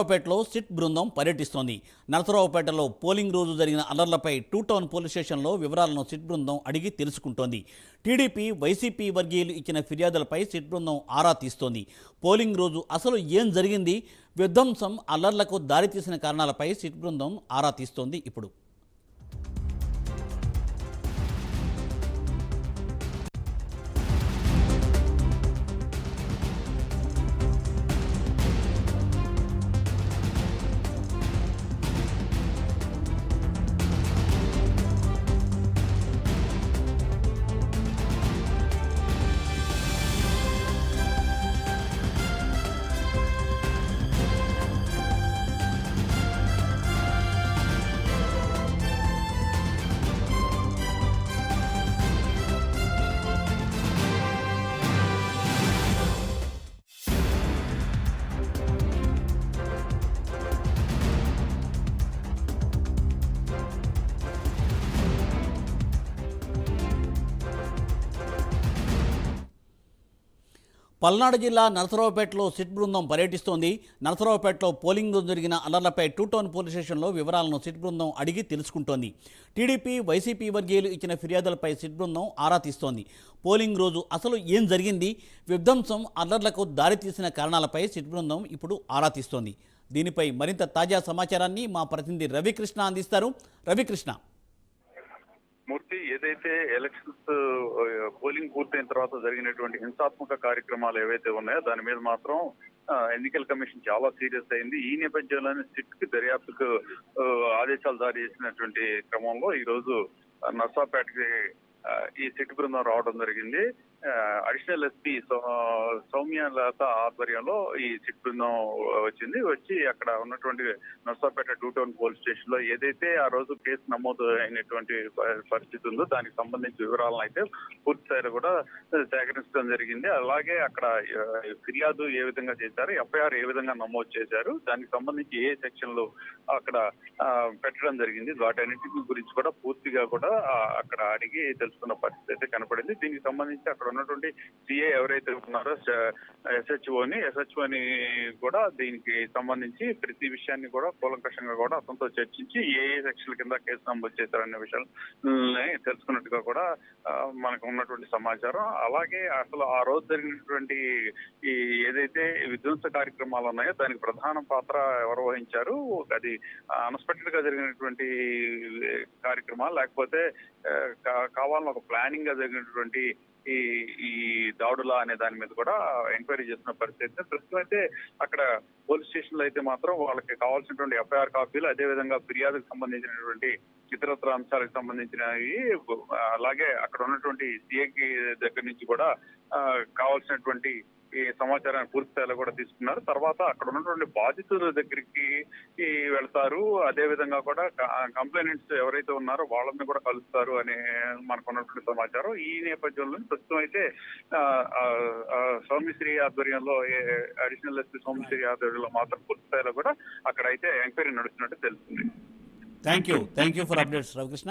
నరసరావుపేటలో SIT బృందం పర్యటిస్తోంది. నరసరావుపేటలో polling రోజు జరిగిన అల్లర్లపై టూ టౌన్ పోలీస్ స్టేషన్లో వివరాలను సిట్ బృందం అడిగి తెలుసుకుంటోంది. టీడీపీ వైసీపీ వర్గీయులు ఇచ్చిన ఫిర్యాదులపై సిట్ బృందం ఆరా తీస్తోంది. పోలింగ్ రోజు అసలు ఏం జరిగింది? విధ్వంసం అల్లర్లకు దారితీసిన కారణాలపై సిట్ బృందం ఆరా తీస్తోంది ఇప్పుడు. పల్నాడు జిల్లా నరసరావుపేటలో సిట్ బృందం పర్యటిస్తోంది. నరసరావుపేటలో పోలింగ్ రోజు జరిగిన అల్లర్లపై టూ టౌన్ పోలీస్ స్టేషన్లో వివరాలను సిట్ బృందం అడిగి తెలుసుకుంటోంది. టీడీపీ వైసీపీ వర్గీయులు ఇచ్చిన ఫిర్యాదులపై సిట్ బృందం ఆరా తీస్తోంది. పోలింగ్ రోజు అసలు ఏం జరిగింది? విధ్వంసం అల్లర్లకు దారితీసిన కారణాలపై సిట్ బృందం ఇప్పుడు ఆరా తీస్తోంది. దీనిపై మరింత తాజా సమాచారాన్ని మా ప్రతినిధి రవికృష్ణ అందిస్తారు. రవికృష్ణ. మూర్తి ఏదైతే ఎలక్షన్స్ పోలింగ్ పూర్తయిన తర్వాత జరిగినటువంటి హింసాత్మక కార్యక్రమాలు ఏవైతే ఉన్నాయో దాని మీద మాత్రం ఆ, ఎన్నికల కమిషన్ చాలా సీరియస్ అయింది. ఈ నేపథ్యంలోనే సిట్కి దర్యాప్తుకు ఆదేశాలు జారీ చేసినటువంటి క్రమంలో ఈ రోజు నర్సాపేటకి ఈ సిట్ బృందం రావడం జరిగింది. అడిషనల్ ఎస్పీ సౌ- సౌమ్య లత ఆధ్వర్యంలో ఈ చిట్ బృందం వచ్చింది. వచ్చి అక్కడ ఉన్నటువంటి నర్సాపేట టూ టౌన్ పోలీస్ స్టేషన్లో ఏదైతే ఆ రోజు కేసు నమోదు అయినటువంటి పరిస్థితి ఉందో దానికి సంబంధించిన వివరాలను అయితే పూర్తి స్థాయిలో కూడా సేకరించడం జరిగింది. అలాగే అక్కడ ఫిర్యాదు ఏ విధంగా చేశారు ఎఫ్ఐఆర్ ఏ విధంగా నమోదు చేశారు దానికి సంబంధించి ఏ సెక్షన్లు అక్కడ పెట్టడం జరిగింది వాటన్నిటి గురించి కూడా పూర్తిగా కూడా అక్కడ అడిగి తెలుసుకున్న పరిస్థితి అయితే కనపడింది. దీనికి సంబంధించి అక్కడ ఉన్నటువంటి సిఏ ఎవరైతే ఉన్నారో ఎస్హెచ్ఓని ఎస్హెచ్ఓని కూడా దీనికి సంబంధించి ప్రతి విషయాన్ని కూడా కూలంకషంగా కూడా అతనితో చర్చించి ఏ ఏ సెక్షన్ల కింద కేసు నమోదు చేశారనే విషయాలు తెలుసుకున్నట్టుగా కూడా మనకు ఉన్నటువంటి సమాచారం. అలాగే అసలు ఆ రోజు జరిగినటువంటి ఈ ఏదైతే విధ్వంస కార్యక్రమాలు ఉన్నాయో దానికి ప్రధాన పాత్ర ఎవరు వహించారు? అది అన్ఎక్స్పెక్టెడ్గా జరిగినటువంటి కార్యక్రమాలు లేకపోతే కావాలని ఒక ప్లానింగ్గా జరిగినటువంటి ఈ ఈ దాడులా అనే దాని మీద కూడా ఎంక్వైరీ చేస్తున్న పరిస్థితి ప్రస్తుతం అయితే అక్కడ పోలీస్ స్టేషన్లో అయితే మాత్రం వాళ్ళకి కావాల్సినటువంటి ఎఫ్ఐఆర్ కాపీలు అదే విధంగా ఫిర్యాదుకు సంబంధించినటువంటి ఇతరత్ర అంశాలకు సంబంధించినవి అలాగే అక్కడ ఉన్నటువంటి సిఏకి దగ్గర నుంచి కూడా కావాల్సినటువంటి ఈ సమాచారాన్ని పూర్తి స్థాయిలో కూడా తీసుకున్నారు. తర్వాత అక్కడ ఉన్నటువంటి బాధితుల దగ్గరికి వెళ్తారు. అదే విధంగా కూడా కంప్లైంట్స్ ఎవరైతే ఉన్నారో వాళ్ళని కూడా కలుస్తారు అనే మనకున్నటువంటి సమాచారం. ఈ నేపథ్యంలో ప్రస్తుతం అయితే ఆ, సౌమ్యశ్రీ ఆధ్వర్యంలో అడిషనల్ ఎస్పీ సౌమ్యశ్రీ ఆధ్వర్యంలో మాత్రం పూర్తి స్థాయిలో కూడా అక్కడ అయితే ఎంక్వైరీ నడుస్తున్నట్టు తెలుస్తుంది. Thank you thank you for updates Ravikrishna